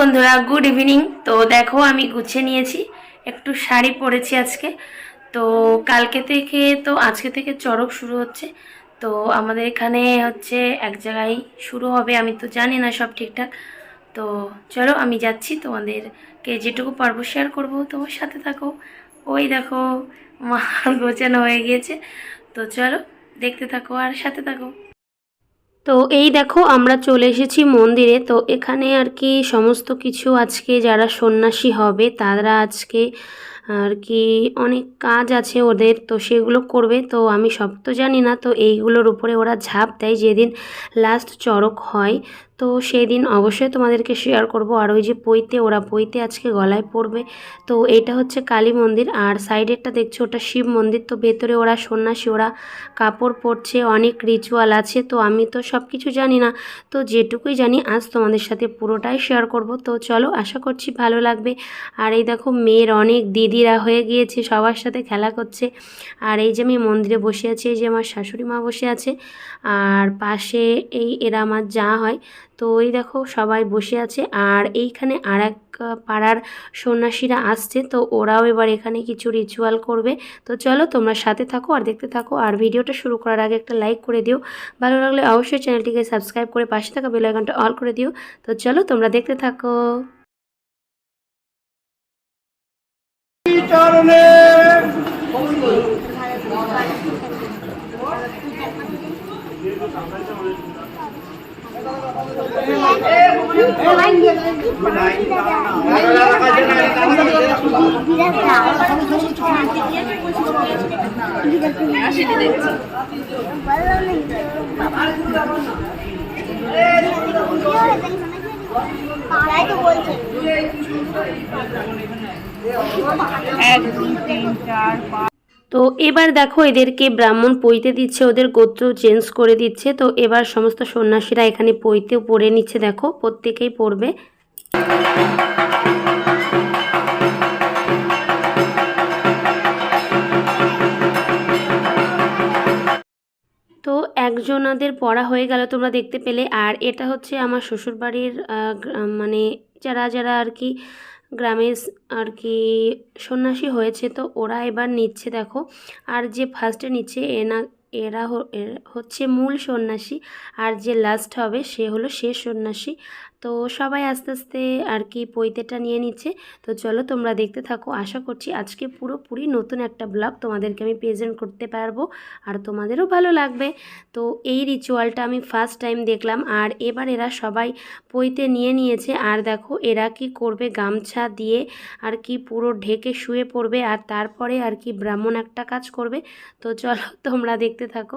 বন্ধুরা good evening তো দেখো, আমি গুছিয়ে নিয়েছি। একটু শাড়ি পরেছি আজকে। তো কালকে থেকে তো আজকে থেকে চড়ক শুরু হচ্ছে। তো আমাদের এখানে হচ্ছে এক জায়গায় শুরু হবে। আমি তো জানি না সব ঠিকঠাক। তো চলো, আমি যাচ্ছি। তোমাদেরকে যেটুকু পারব শেয়ার করব। তোমার সাথে থাকো। ওই দেখো, মা গোছানো হয়ে গিয়েছে। তো চলো, দেখতে থাকো আর সাথে থাকো। তো এই দেখো, আমরা চলে এসেছি মন্দিরে। তো এখানে আর কি সমস্ত কিছু আজকে যারা সন্ন্যাসী হবে, তারা আজকে আর কি অনেক কাজ আছে ওদের, তো সেগুলো করবে। তো আমি সব তো জানি না, তো এইগুলোর উপরে ওরা ঝাঁপ দেয় যেদিন লাস্ট চড়ক হয়। তো সেই দিন অবশ্যই তোমাদেরকে শেয়ার করব। আর ওই যে পইতে ওরা পইতে আজকে গলায় পড়বে। তো এটা হচ্ছে কালী মন্দির। আর সাইডেরটা দেখছ, ওটা শিব মন্দির। তো ভেতরে ওরা সন্ন্যাসী, ওরা কাপড় পরছে, অনেক রিচুয়াল আছে। তো আমি তো সব কিছু জানি না। তো যেটুকুই জানি, আজ তোমাদের সাথে পুরোটাই শেয়ার করব। তো চলো, আশা করছি ভালো লাগবে। আর এই দেখো, মেয়ের অনেক দিদিরা হয়ে গিয়েছে, সবার সাথে খেলা করছে। আর এই যে আমি মন্দিরে বসে আছি, এই যে আমার শাশুড়ি মা বসে আছে। আর পাশে এই এরা আমার যা হয় তো এই দেখো সবাই বসে আছে আর এইখানে আর এক পাড়ার সন্ন্যাসীরা আসছে। তো ওরাও এবার এখানে কিছু রিচুয়াল করবে। তো চলো তোমরা সাথে থাকো আর দেখতে থাকো। আর ভিডিওটা শুরু করার আগে একটা লাইক করে দিও। ভালো লাগলে অবশ্যই চ্যানেলটিকে সাবস্ক্রাইব করে পাশে থাকা বেল আইকনটা অল করে দিও। তো চলো তোমরা দেখতে থাকো। চরণে তাই তো বলছে তো এবার দেখো এদেরকে ব্রাহ্মণ পইতে দিচ্ছে, ওদের গোত্র চেঞ্জ করে দিচ্ছে। তো এবার সমস্ত সন্ন্যাসীরা এখানে পইতেও পড়ে নিচ্ছে, দেখো প্রত্যেকেই পড়বে। তো একজনাদের পড়া হয়ে গেল তোমরা দেখতে পেলে। আর এটা হচ্ছে আমার শ্বশুরবাড়ির মানে যারা যারা আর কি গ্রামে আর কি সন্ন্যাসী হয়েছে, তো ওরা এবার নিচ্ছে দেখো। আর যে ফার্স্টে নিচ্ছে, এনা, এরা হচ্ছে মূল সন্ন্যাসী। আর যে লাস্ট হবে, সে হলো শেষ সন্ন্যাসী। তো সবাই আস্তে আস্তে আর কি পৈতেটা নিয়ে নিচ্ছে। তো চলো তোমরা দেখতে থাকো। আশা করছি আজকে পুরোপুরি নতুন একটা ব্লগ তোমাদেরকে আমি প্রেজেন্ট করতে পারব আর তোমাদেরও ভালো লাগবে। তো এই রিচুয়ালটা আমি ফার্স্ট টাইম দেখলাম আর এবার এরা সবাই পইতে নিয়ে নিয়েছে। আর দেখো এরা কি করবে? গামছা দিয়ে আর কি পুরো ঢেকে শুয়ে পড়বে আর তারপরে আর কি ব্রাহ্মণ একটা কাজ করবে। তো চলো তোমরা দেখতে থাকো।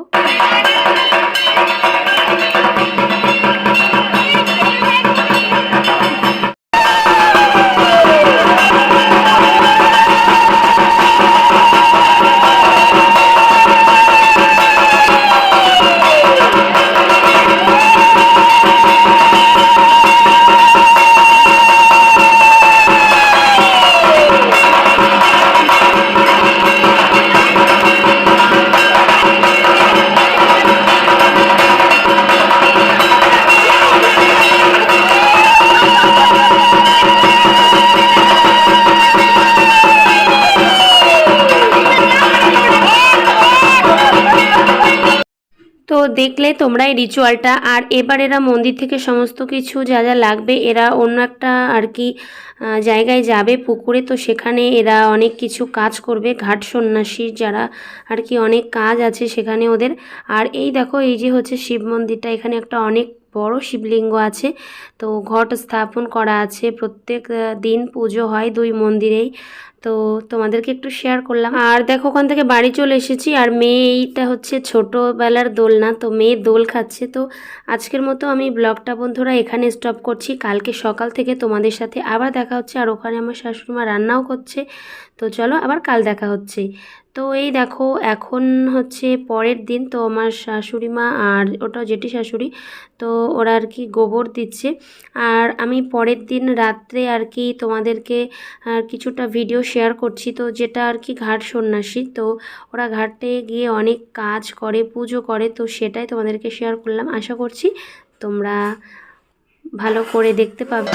দেখলে তোমরা এই রিচুয়ালটা আর এবার এরা মন্দির থেকে সমস্ত কিছু যা যা লাগবে, এরা অন্য একটা আর কি জায়গায় যাবে পুকুরে। তো সেখানে এরা অনেক কিছু কাজ করবে, ঘাট সন্ন্যাসীর যারা আর কি অনেক কাজ আছে সেখানে ওদের। আর এই দেখো, এই যে হচ্ছে শিব মন্দিরটা, এখানে একটা অনেক বড় শিবলিঙ্গ আছে। তো ঘট স্থাপন করা আছে। প্রত্যেক দিন পুজো হয় দুই মন্দিরেই। তো তোমাদেরকে একটু শেয়ার করলাম। আর দেখো, ওখান থেকে বাড়ি চলে এসেছি। আর মেয়ে এইটা হচ্ছে ছোটোবেলার দোলনা। তো মেয়ে দোল খাচ্ছে। তো আজকের মতো আমি ব্লগটা বন্ধুরা এখানে স্টপ করছি। কালকে সকাল থেকে তোমাদের সাথে আবার দেখা হচ্ছে। আর ওখানে আমার শাশুড়ি মা রান্নাও করছে। তো চলো আবার কাল দেখা হচ্ছে। তো এই দেখো, এখন হচ্ছে পরের দিন তো আমার শাশুড়ি মা আর ওটা জেঠি শাশুড়ি, তো ওরা আর কি গোবর দিচ্ছে। আর আমি পরের দিন রাত্রে আর কি তোমাদেরকে কিছুটা ভিডিও শেয়ার করছি। তো যেটা আর কি ঘাট সন্ন্যাসী, তো ওরা ঘাটে গিয়ে অনেক কাজ করে, পুজো করে, তো সেটাই তোমাদেরকে শেয়ার করলাম। আশা করছি তোমরা ভালো করে দেখতে পাবে।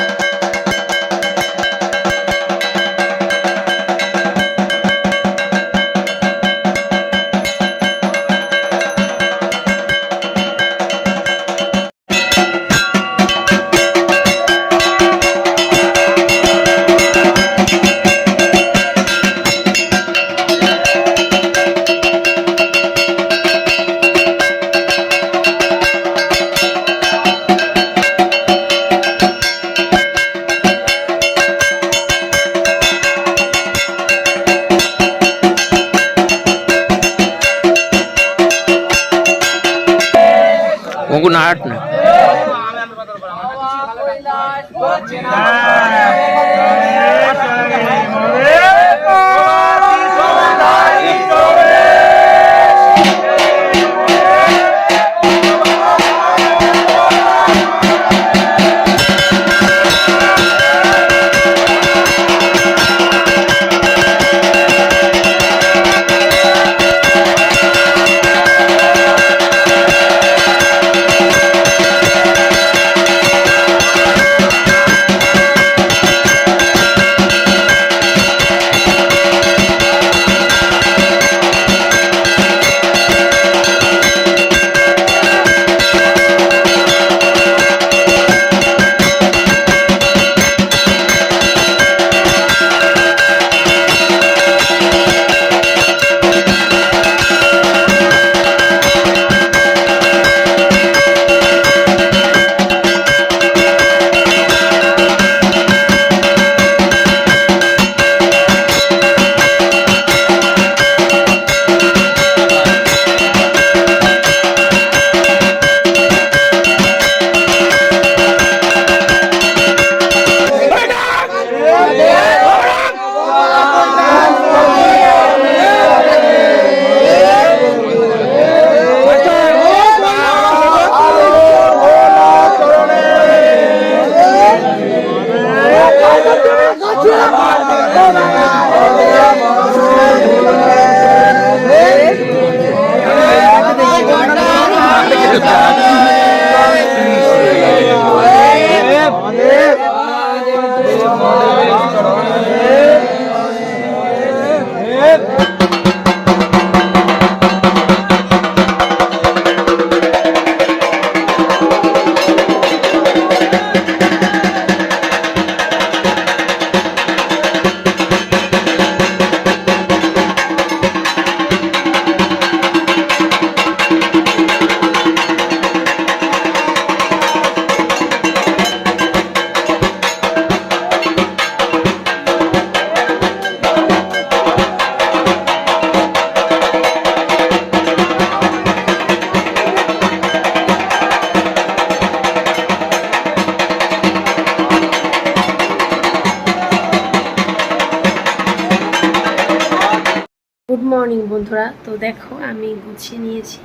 তো দেখো, আমি গুছিয়ে নিয়েছি।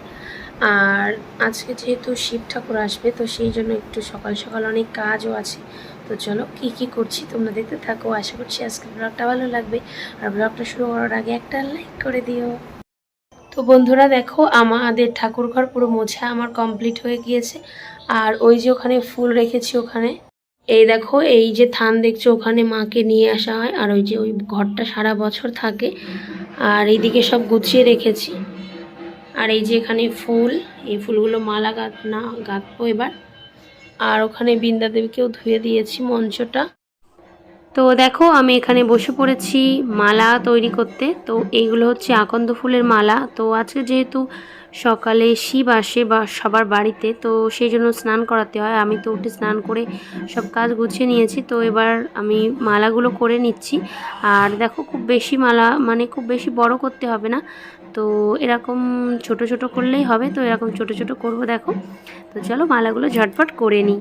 আর আজকে যেহেতু শিব ঠাকুর আসবে, তো সেই জন্য একটু সকাল সকাল অনেক কাজও আছে। তো চলো, কি কি করছি তোমরা দেখতে থাকো। আশা করছি আজকে ব্লগটা ভালো লাগবে। আর ব্লগটা শুরু করার আগে একটা লাইক করে দিও। তো বন্ধুরা দেখো, আমাদের ঠাকুর ঘর পুরো মোছা আমার কমপ্লিট হয়ে গিয়েছে। আর ওই যে ওখানে ফুল রেখেছি ওখানে। এই দেখো, এই যে থান দেখছ, ওখানে মাকে নিয়ে আসা হয়। আর ওই যে ওই ঘরটা সারা বছর থাকে। আর এইদিকে সব গুছিয়ে রেখেছি। আর এই যে এখানে ফুল, এই ফুলগুলো মালা গাঁথ না গাঁথবো এবার। আর ওখানে বৃন্দাদেবীকেও ধুয়ে দিয়েছি মঞ্চটা। তো দেখো, আমি এখানে বসে পড়েছি মালা তৈরি করতে। তো এইগুলো হচ্ছে আকন্দ ফুলের মালা। তো আজকে যেহেতু সকালে শিব আসে বা সবার বাড়িতে, তো সেই জন্য স্নান করাতে হয়। আমি তো উঠে স্নান করে সব কাজ গুছিয়ে নিয়েছি। তো এবার আমি মালাগুলো করে নিচ্ছি। আর দেখো, খুব বেশি মালা মানে খুব বেশি বড় করতে হবে না। তো এরকম ছোট ছোট করলেই হবে। তো এরকম ছোট ছোট করব দেখো। তো চলো মালাগুলো ঝটপট করে নিই।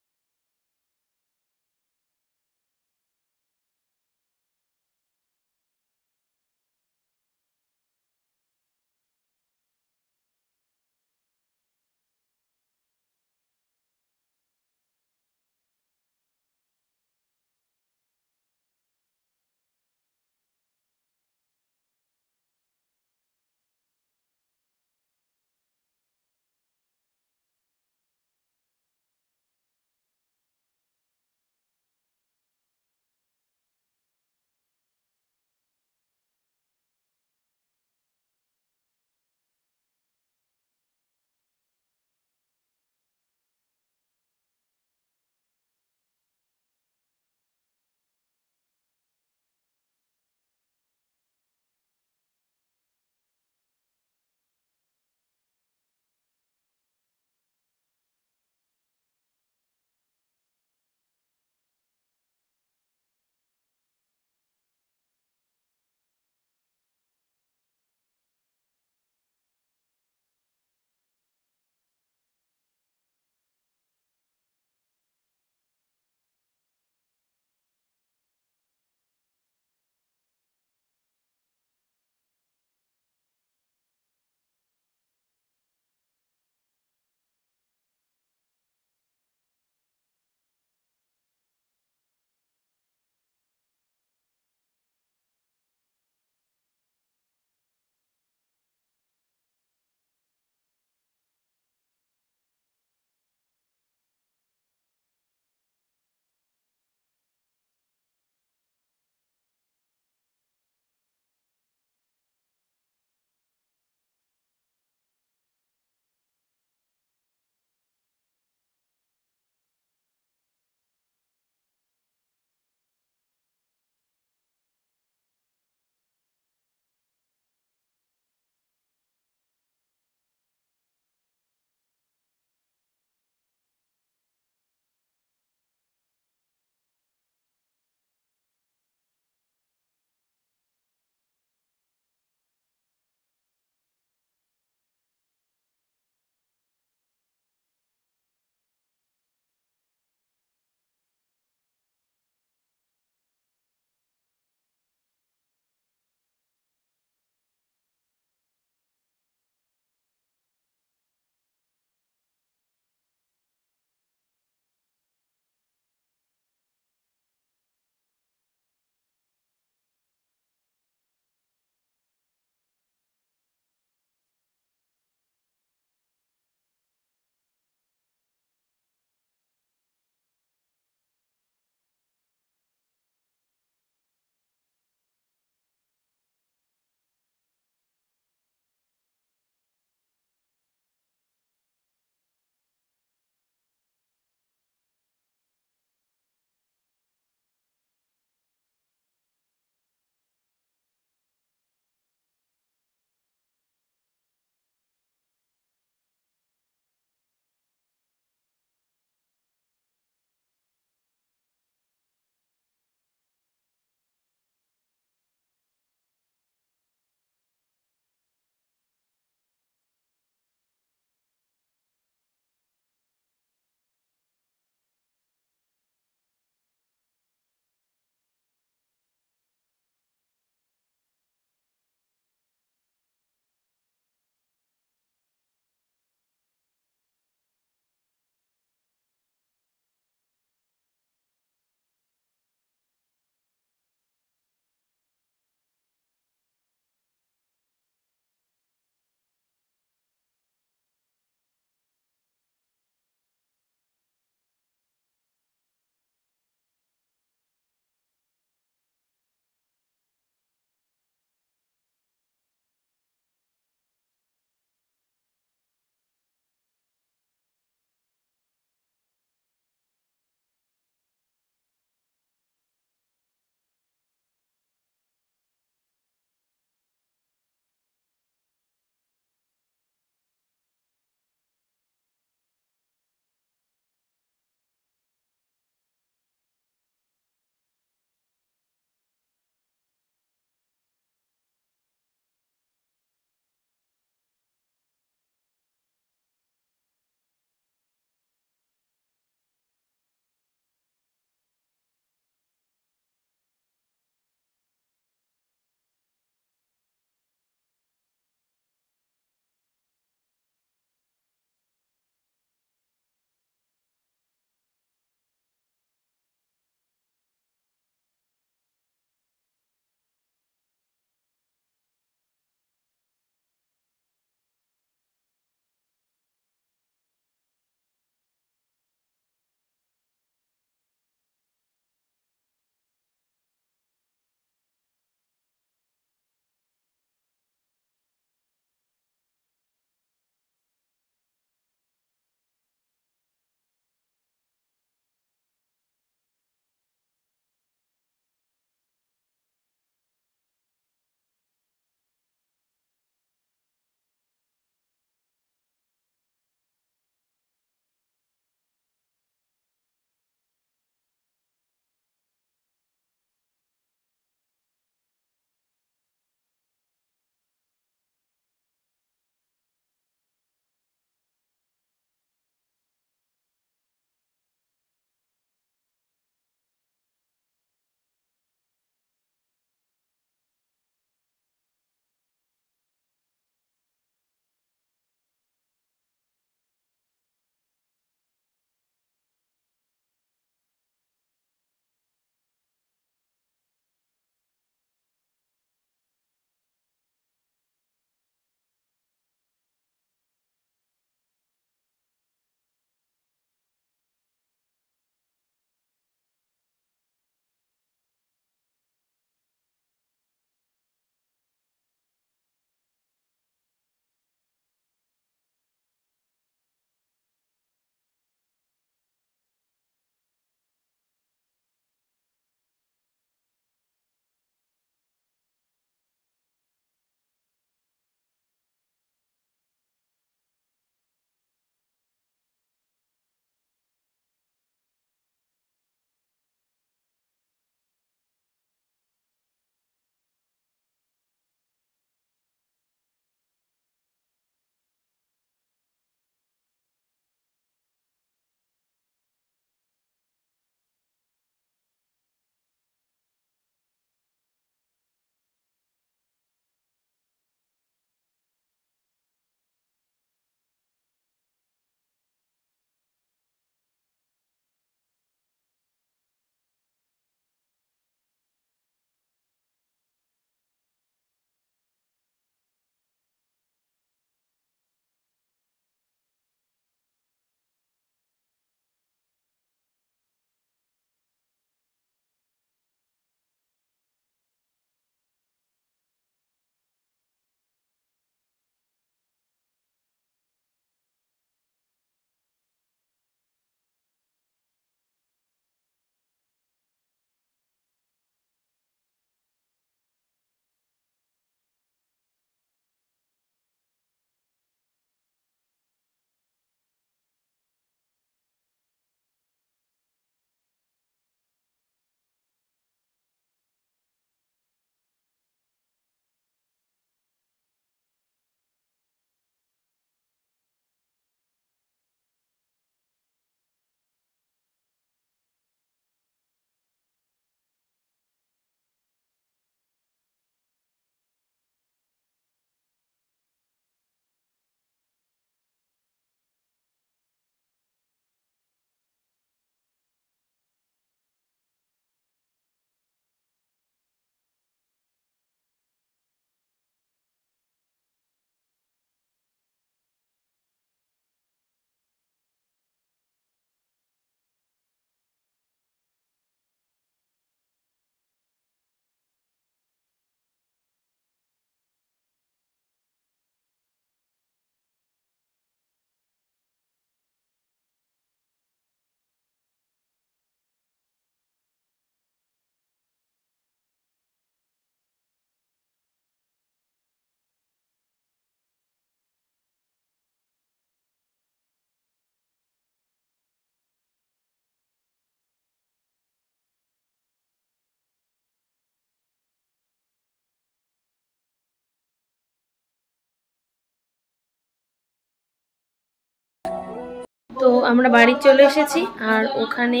তো আমরা বাড়ি চলে এসেছি আর ওখানে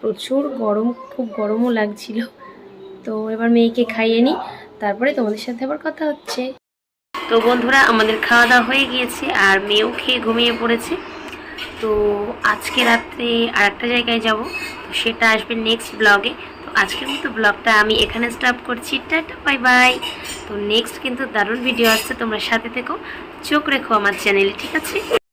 প্রচুর গরম, খুব গরমও লাগছিল। তো এবার মেয়েকে খাইয়ে নিই, তারপরে তোমাদের সাথে আবার কথা হচ্ছে। তো বন্ধুরা, আমাদের খাওয়া দাওয়া হয়ে গিয়েছে আর মেয়েও খেয়ে ঘুমিয়ে পড়েছে। তো আজকে রাত্রে আর একটা জায়গায় যাব, তো সেটা আসবে নেক্সট ব্লগে তো আজকের মতো ব্লগটা আমি এখানে স্টপ করছি। টাটা বাই বাই তো নেক্সট কিন্তু দারুণ ভিডিও আসছে, তোমরা সাথে থেকো। চোখ রেখো আমার চ্যানেলে ঠিক আছে?